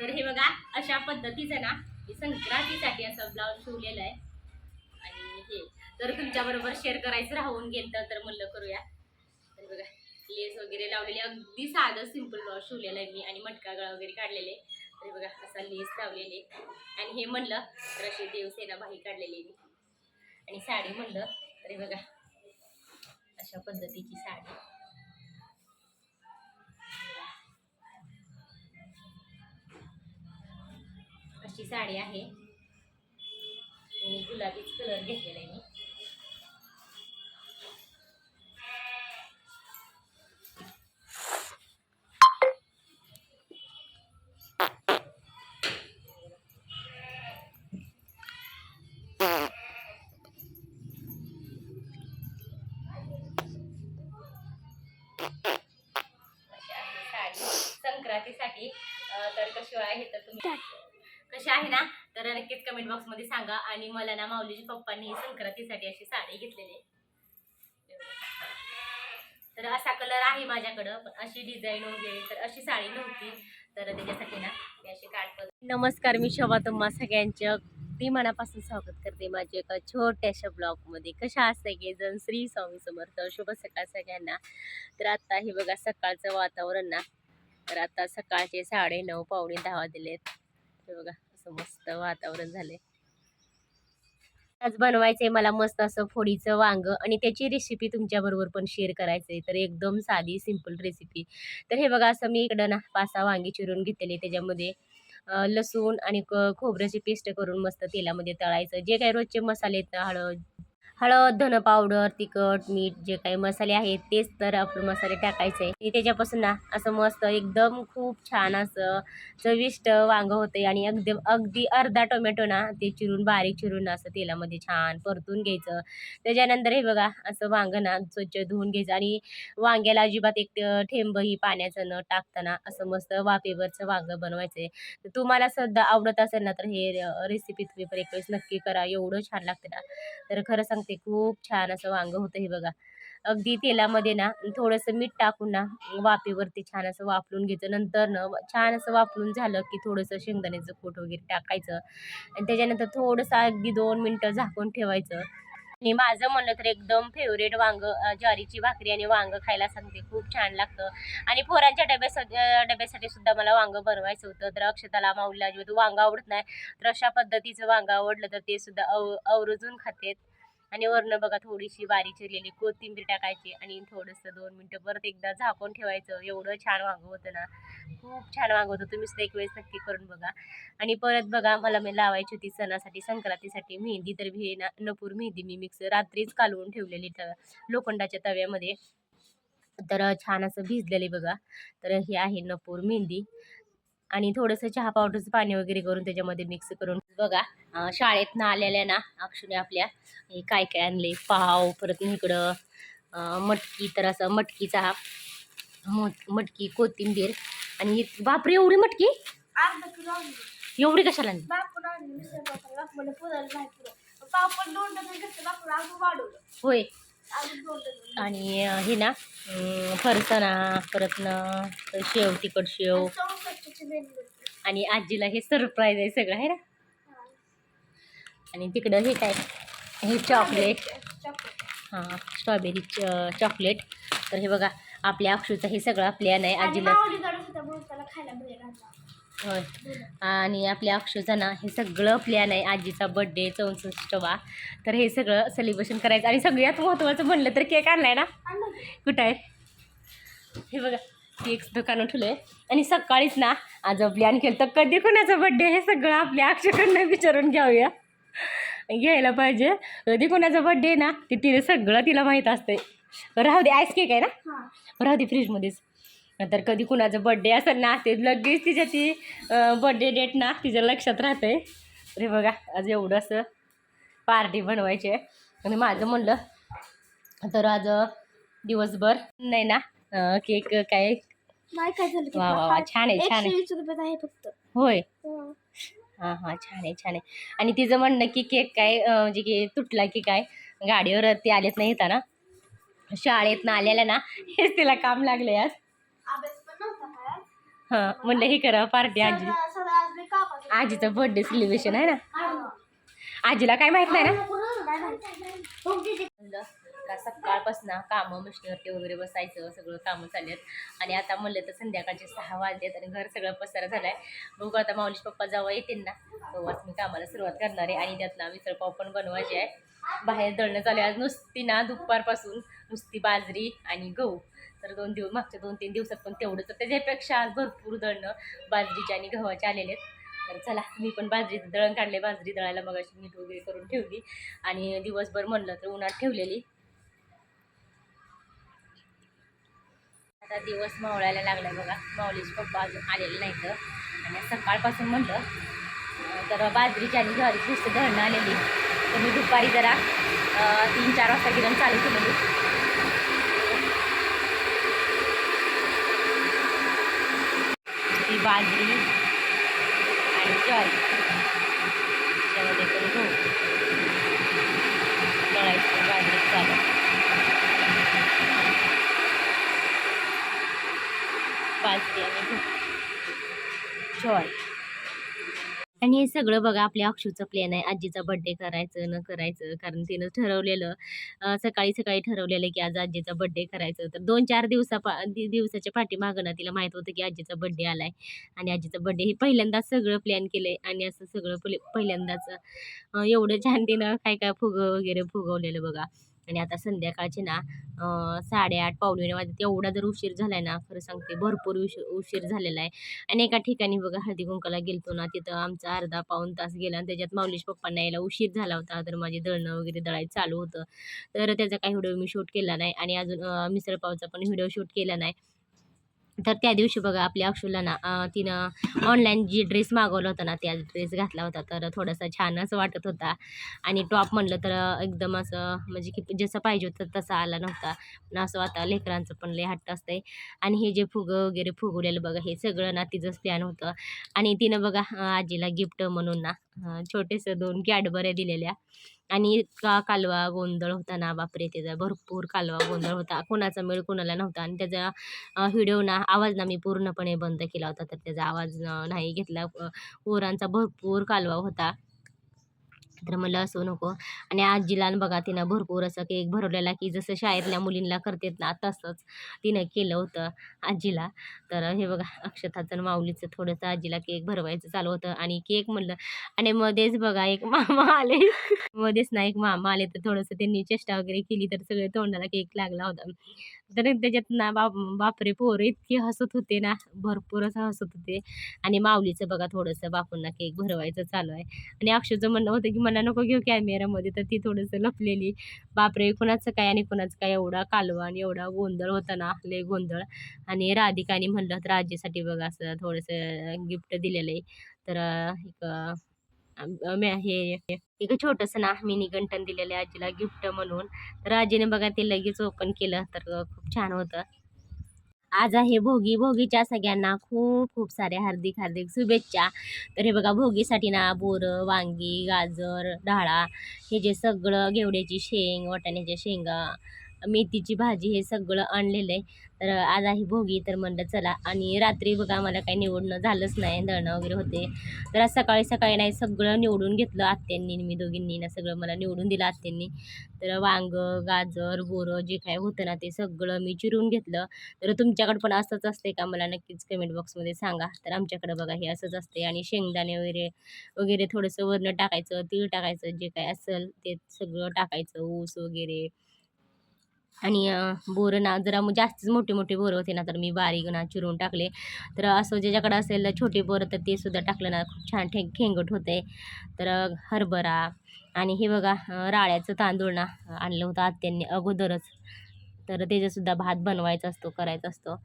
तर हे बघा अशा पद्धतीचं ना हे संक्रांतीसाठी असं ब्लाऊज शिवलेलं आहे. आणि हे तर तुमच्याबरोबर शेअर करायचं राहून गेलं तर म्हणलं करूया. तर बघा लेस वगैरे लावलेली अगदी साधं सिंपल ब्लाऊज शिवलेलं आहे मी आणि मटका गळा वगैरे काढलेले तर बघा असा लेस लावलेले आणि हे म्हणलं तर अशी देवसेना बाही काढलेली मी. आणि साडी म्हणलं तरी बघा अशा पद्धतीची साडी. अशी साडी आहे. गुलाबीच कलर घेतलेला आहे मी. साडी. संक्रांतीसाठी अं, तर कशी आहे तर तुम्ही कशी आहे ना तर नक्कीच कमेंट बॉक्समध्ये सांगा. आणि मला ना माऊलीच्या पप्पांनी संक्रांतीसाठी अशी साडी घेतलेली आहे. तर असा कलर आहे माझ्याकडं पण अशी डिझाईन वगैरे तर अशी साडी नव्हती. तर त्याच्यासाठी ना मी अशी काढतो नमस्कार मी शोभा तुम्हा सगळ्यांच्या अगदी मनापासून स्वागत करते माझ्या एका छोट्याशा ब्लॉगमध्ये कशा असते की जण श्री स्वामी समर्थ. शुभ सकाळ सगळ्यांना. तर आत्ता हे बघा सकाळचं वातावरण ना. तर आता सकाळचे साडे नऊ पावणे दहा दिलेत हे बघा. असं मस्त वातावरण झालंय. आज बनवायचंय मला मस्त असं फोडीचं वांग आणि त्याची रेसिपी तुमच्या बरोबर पण शेअर करायचंय. तर एकदम साधी सिंपल रेसिपी तर हे बघा असं मी इकडं ना पाच सहा वांगी चिरून घेतलेले त्याच्यामध्ये लसूण आणि क- खोबऱ्याची पेस्ट करून मस्त तेलामध्ये तळायचं. जे काही रोजचे मसाले आहेत ना हळद हळद धन पावडर तिखट मीठ जे काही मसाले आहेत तेच तर आपण मसाले टाकायचे. आणि त्याच्यापासून ना असं मस्त एकदम खूप छान असं चविष्ट वांग होते आणि अगदी अगदी अर्धा टोमॅटो ना ते चिरून बारीक चिरून असं तेलामध्ये छान परतून घ्यायचं. त्याच्यानंतर हे बघा असं वांग ना स्वच्छ धुवून घ्यायचं. आणि वांग्याला अजिबात एक ठेंबही पाण्याचं न टाकताना असं मस्त वाफेवरचं वांग बनवायचं. आहे तर तुम्हाला सध्या आवडत असेल ना तर हे रेसिपी तुम्ही पण एक वेळेस नक्की करा. एवढं छान लागतं ना. तर खरं ते खूप छान असं वांग होतं हे बघा. अगदी तेलामध्ये ना थोडंसं मीठ टाकून ना वाफेवरती छान असं वाफलून घ्यायचं. नंतर ना छान असं वाफलून झालं की थोडंसं शेंगदाण्याचं कूट वगैरे टाकायचं. आणि त्याच्यानंतर थोडंसं अगदी दोन मिनटं झाकून ठेवायचं. आणि माझं म्हणलं तर एकदम फेवरेट वांग ज्वारीची भाकरी आणि वांग खायला सांगते. खूप छान लागतं. आणि पोरांच्या डब्यासाठी डब्यासाठी सुद्धा मला वांग बनवायचं होतं. तर अक्षताला माऊलीला अजिबात वांग आवडत नाही तर अशा पद्धतीचं वांग आवडलं तर ते सुद्धा अव आवर्जून खातेत आणि वरनं बघा थोडीशी बारीक चिरलेली कोथिंबीर टाकायची आणि थोडंसं दोन मिनटं परत एकदा झाकून ठेवायचं. एवढं छान वांग होतं ना. खूप छान वांग होतं. तुम्ही एक वेळेस नक्की करून बघा. आणि परत बघा मला मी लावायची होती सणासाठी संक्रांतीसाठी मेहंदी तर हे ना नपूर मेहंदी मी मिक्स रात्रीच कालवून ठेवलेली तर लोखंडाच्या तव्यामध्ये. तर छान असं भिजलेले बघा. तर हे आहे नपूर मेहंदी. आणि थोडंसं चहा पावडरचं पाणी वगैरे करून त्याच्यामध्ये मिक्स करून. बघा अं, शाळेतनं आलेल्या ना अक्षुने आपल्या हे काय काय आणले? पाव परत इकडं मटकी तर असं मटकीचा मट मटकी कोथिंबीर आणि ही- बापरे एवढी मटकी? एवढी कशाला होय. आणि हे ना अं, फरसाणा परत ना शेव तिखट शेव. आणि आजीला हे सरप्राईज आहे सगळं आहे ना? आणि तिकडं हे काय? हे चॉकलेट हां स्ट्रॉबेरी चॉकलेट तर हे बघा आपल्या अक्षूचं हे सगळं प्लॅन आहे आणि आजीला. होय. आणि आपल्या अक्षूचा ना हे सगळं प्लॅन आहे आजीचा बड्डे चौसष्टवा. तर हे सगळं सेलिब्रेशन करायचं. आणि सगळ्यात महत्त्वाचं म्हणलं तर केक आणलाय ना? कुठं आहे? हे बघा. केक दुकानं ठेवलंय आणि सकाळीच ना आज प्लॅन केलं तर कधी कोणाचा बड्डे हे सगळं आपल्या अक्षकडनं विचारून घेऊया घ्यायला पाहिजे. कधी कोणाचा बड्डे ना ते तिने सगळं तिला माहीत असतंय. राहू दे आईस केक आहे ना? राहू दे फ्रीजमध्येच नंतर कधी कुणाचं बड्डे असेल ना ते लगेच तिच्या ती बड्डे डेट ना तिच्या लक्षात राहते अरे बघा आज एवढं असं पार्टी बनवायची आहे. आणि माझं म्हणलं तर आज दिवसभर नाही ना केक काय नाही काय झालं वा वा. वा छान आहे छान आहे. रुपयात आहे फक्त. होय. हं. हां छान आहे छान आहे. आणि तिचं म्हणणं की केक काय अं, म्हणजे की तुटला की काय गाडीवर ते आलेत नाही येताना. शाळेतनं आलेल्या ना हेच तिला काम लागले आज. अभ्यास पण नव्हता काय हां म्हणलं हे करा पार्टी आजी सगळं- सगळं आजीचं बर्थडे सेलिब्रेशन आहे ना. आजीला काय माहीत नाही ना? का सकाळपासून कामं मशिनीवरती वगैरे बसायचं सगळं कामं चाललेत आणि आता म्हणलं तर संध्याकाळचे सहा वाजलेत आणि घर सगळं पसारा झालाय. बघू आता माऊलीश पप्पा जावं येतील ना तेव्हाच मी कामाला सुरुवात करणार आहे. आणि त्यातला मिसळपाव पण बनवायचे आहे. बाहेर दळणं चालू आहे. आज नुसती ना दुपारपासून नुसती बाजरी आणि गहू. तर दोन दिवस मागच्या दोन तीन दिवसात पण तेवढं तर त्याच्यापेक्षा आज भरपूर दळणं बाजरीचे आणि गव्हाचे आलेले आहेत. तर चला मी पण बाजरी दळण काढले बाजरी दळायला मग अशी मीठ वगैरे करून ठेवली. आणि दिवसभर म्हणलं तर उन्हात ठेवलेली. आता दिवस मावळायला लागलाय बघा. माऊलीचे पप्पा अजून आलेले नाही तर आणि सकाळपासून म्हणलं तर बाजरीची आणि ज्वारीची नुसतं धरणं आलेली. तर मी दुपारी जरा तीन चार वाजता गिरण चालू केलेली. ती बाजरी आणि ज्वारी त्यामध्ये पण गहू दळायची बाजरी चालू आणि आणि हे सगळं बघा आपल्या अक्षूचं प्लॅन आहे. आजीचा बड्डे करायचं न करायचं. कारण तिनं ठरवलेलं सकाळी सकाळी ठरवलेलं की आज आजीचा बड्डे करायचं. तर दोन चार दिवसा पा दिवसाच्या पाठीमागं ना तिला माहीत होतं की आजीचा बड्डे आलाय. आणि आजीचा बड्डे हे पहिल्यांदाच सगळं प्लॅन केलंय. आणि असं सगळं पहिले पहिल्यांदाच एवढं छान तिनं काय काय फुगं वगैरे फुगवलेलं बघा. आणि आता संध्याकाळचे ना साडेआठ पावणे वाजत एवढा जर उशीर झालाय ना खरं सांगते भरपूर उशीर उशीर झालेला आहे. आणि एका ठिकाणी बघा हळदी कुंकाला गेलतो ना तिथं आमचा अर्धा पाऊण तास गेला आणि त्याच्यात माऊलीश पप्पांना यायला उशीर झाला होता. तर माझे दळणं वगैरे दळायचं चालू होतं. तर त्याचा काही व्हिडिओ मी शूट केला नाही आणि अजून मिसळ मिसळपावचा पण व्हिडिओ शूट केला नाही. तर त्या दिवशी बघा आपल्या अक्षुलाना तिनं ऑनलाईन जी ड्रेस मागवला होता ना त्या ड्रेस घातला होता. तर थोडासा छान असं वाटत होता. आणि टॉप म्हणलं तर एकदम असं म्हणजे की जसं पाहिजे होतं तसा आला नव्हता. पण असं आता लेकरांचं पण लय हट्ट असतंय. आणि हे जे फुगं वगैरे फुगवलेलं बघा हे सगळं ना तिचंच प्लॅन होतं. आणि तिनं बघा आजीला गिफ्ट म्हणून ना छोटेसे दोन कॅडबऱ्या दिलेल्या. आणि इतका कालवा गोंधळ होता ना बापरे त्याचा भरपूर कालवा गोंधळ होता. कोणाचा मेळ कोणाला नव्हता. आणि त्याचा व्हिडिओ ना आवाज ना मी पूर्णपणे बंद केला होता. तर त्याचा आवाज नाही घेतला. पोरांचा भरपूर कालवा होता. तर मला असं नको. आणि आजीला आणि बघा तिनं भरपूर असं केक भरवलेला की जसं शाळेतल्या मुलींना करतात ना तसंच तिनं केलं होतं आजीला. तर हे बघा अक्षताचं माऊलीचं थोडंसं आजीला केक भरवायचं चालू होतं आणि केक म्हणलं आणि मध्येच बघा एक मामा आले. मध्येच ना एक मामा आले तर थोडंसं त्यांनी चेष्टा वगैरे केली तर सगळे तोंडाला केक लागला होता. तर त्याच्यात ना बाप बापरे पोरं इतके हसत होते ना. भरपूर असं हसत होते. आणि माऊलीचं बघा थोडंसं बापूंना केक भरवायचं चालू आहे. आणि अक्षरचं म्हणणं होतं की मला नको घेऊ कॅमेरामध्ये तर ती थोडंसं लपलेली. बापरे कुणाचं काय आणि कुणाचं काय? एवढा कालवा आणि एवढा गोंधळ होता ना लय गोंधळ. आणि राधिकाने म्हणलं तर राजेसाठी बघा असं थोडंसं गिफ्ट दिलेलं आहे. तर एक हे एक छोटंसं ना आम्ही गंठन दिलेलं आहे आजीला गिफ्ट म्हणून. तर आजीने बघा ते लगेच ओपन केलं तर खूप छान होतं. आज आहे भोगी. भोगीच्या सगळ्यांना खूप खूप साऱ्या हार्दिक हार्दिक शुभेच्छा. तर हे बघा भोगीसाठी ना बोरं वांगी गाजर डाळा हे जे सगळं घेवड्याची शेंग वाटाण्याच्या शेंगा मेथीची भाजी हे सगळं आणलेलं आहे. तर आज आहे भोगी तर म्हणलं चला. आणि रात्री बघा आम्हाला काही निवडणं झालंच नाही दळणं वगैरे होते. तर आज सकाळी सकाळी नाही सगळं निवडून घेतलं आत्यांनी मी दोघींनी ना सगळं मला निवडून दिलं आत्यांनी. तर वांग गाजर बोरं जे काय होतं ना ते सगळं मी चिरून घेतलं. तर तुमच्याकडं पण असंच असते का? मला नक्कीच कमेंट बॉक्समध्ये सांगा. तर आमच्याकडं बघा हे असंच असते आणि शेंगदाणे वगैरे वगैरे थोडंसं वरणं टाकायचं तीळ टाकायचं जे काय असेल ते सगळं टाकायचं ऊस वगैरे. आणि बोरं ना जरा मग जास्तच मोठे मोठे बोरं होते ना तर मी बारीक ना चिरून टाकले. तर असं ज्याच्याकडे असेल छोटे बोरं तर ते सुद्धा टाकलं ना खूप छान ठे खेंगट होते. तर हरभरा आणि हे बघा राळ्याचं तांदूळ ना आणलं होतं आत्यांनी अगोदरच. तर त्याच्यासुद्धा भात बनवायचा असतो करायचा असतो.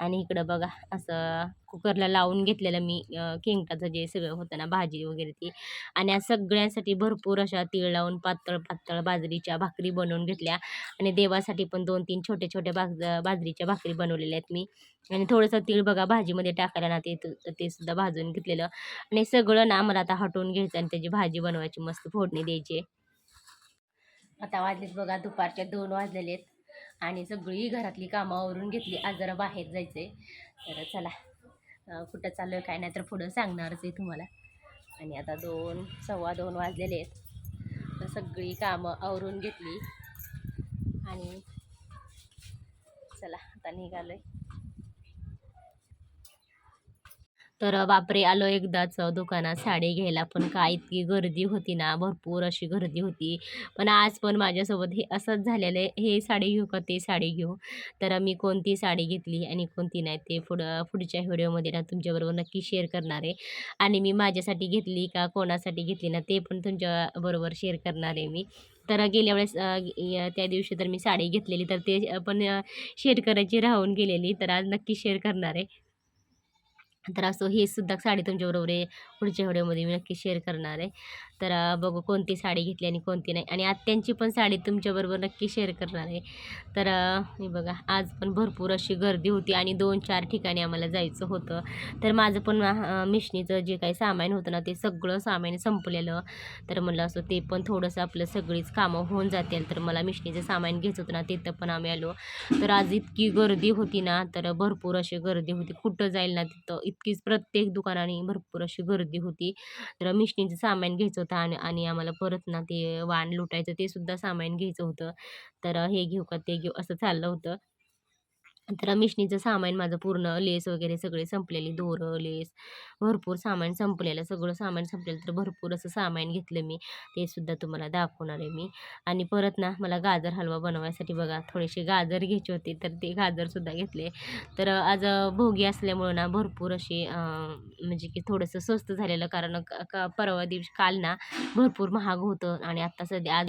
आणि इकडं बघा असं कुकरला लावून घेतलेलं मी किंगटाचं जे सगळं होतं ना भाजी वगैरे ती. आणि या सगळ्यांसाठी भरपूर अशा तीळ लावून पातळ पातळ बाजरीच्या भाकरी बनवून घेतल्या. आणि देवासाठी पण दोन तीन छोटे छोटे बाज बाजरीच्या भाकरी बनवलेल्या आहेत मी. आणि थोडंसं तीळ बघा भाजीमध्ये टाकायला ना ते ते सुद्धा भाजून घेतलेलं. आणि सगळं ना मला आता हटवून घ्यायचं आणि त्याची भाजी बनवायची मस्त फोडणी द्यायची. आता वाजलेत बघा दुपारच्या दोन वाजलेले आहेत. आणि सगळी घरातली कामं आवरून घेतली. आज जरा बाहेर जायचं आहे तर चला कुठं चालू आहे काय नाही तर पुढं सांगणारच आहे तुम्हाला. आणि आता दोन सव्वा दोन वाजलेले आहेत. तर सगळी कामं आवरून घेतली. आणि चला आता निघालो आहे तर बापरे! आलो एकदाच दुकानात साडी घ्यायला. पण काय इतकी गर्दी होती ना भरपूर अशी गर्दी होती. पण आज पण माझ्यासोबत हे असंच झालेलं आहे. हे साडी घेऊ का ते साडी घेऊ? तर मी कोणती साडी घेतली आणि कोणती नाही ते पुढं पुढच्या व्हिडिओमध्ये ना तुमच्याबरोबर नक्की शेअर करणार आहे. आणि मी माझ्यासाठी घेतली का कोणासाठी घेतली ना ते पण तुमच्याबरोबर शेअर करणार आहे मी. तर गेल्या वेळेस त्या दिवशी तर मी साडी घेतलेली. तर ते पण शेअर करायची राहून गेलेली. तर आज नक्की शेअर करणार आहे. तर असं हे सुद्धा साडी तुमच्याबरोबर आहे पुढच्या व्हिडिओमध्ये मी नक्की शेअर करणार आहे. तर बघू कोणती साडी घेतली आणि कोणती नाही. आणि आत्यांची पण साडी तुमच्याबरोबर नक्की शेअर करणार आहे. तर मी बघा आज पण भरपूर अशी गर्दी होती आणि दोन चार ठिकाणी आम्हाला जायचं होतं. तर माझं पण मिशनीचं जे काही सामान होतं ना ते सगळं सामान संपलेलं. तर म्हणलं असं ते पण थोडंसं आपलं सगळीच कामं होऊन जातील. तर मला मिशनीचं सामान घ्यायचं होतं ना तिथं पण आम्ही आलो. तर आज इतकी गर्दी होती ना तर भरपूर अशी गर्दी होती. कुठं जाईल ना तिथं इतकीच प्रत्येक दुकानाने भरपूर अशी गर्दी होती. तर मिशनीचं सामान घ्यायचं होतं. आणि आणि आम्हाला परत ना ते वाण लुटायचं ते सुद्धा सामान घ्यायचं होतं. तर हे घेऊ का ते घेऊ असं चाललं होतं. तर मिशनीचं सामान माझं पूर्ण लेस वगैरे सगळे संपलेली दोरं लेस भरपूर सामान संपलेलं सगळं सामान संपलेलं तर भरपूर असं सामान घेतलं मी. ते सुद्धा तुम्हाला दाखवणार आहे मी. आणि परत ना मला गाजर हलवा बनवायसाठी बघा थोडेसे गाजर घ्यायचे होते तर ते गाजरसुद्धा घेतले. तर आज भोगी असल्यामुळं ना भरपूर असे म्हणजे की थोडंसं स्वस्त झालेलं कारण क- परवा दिवशी काल ना भरपूर महाग होतं. आणि आत्ता सध्या आज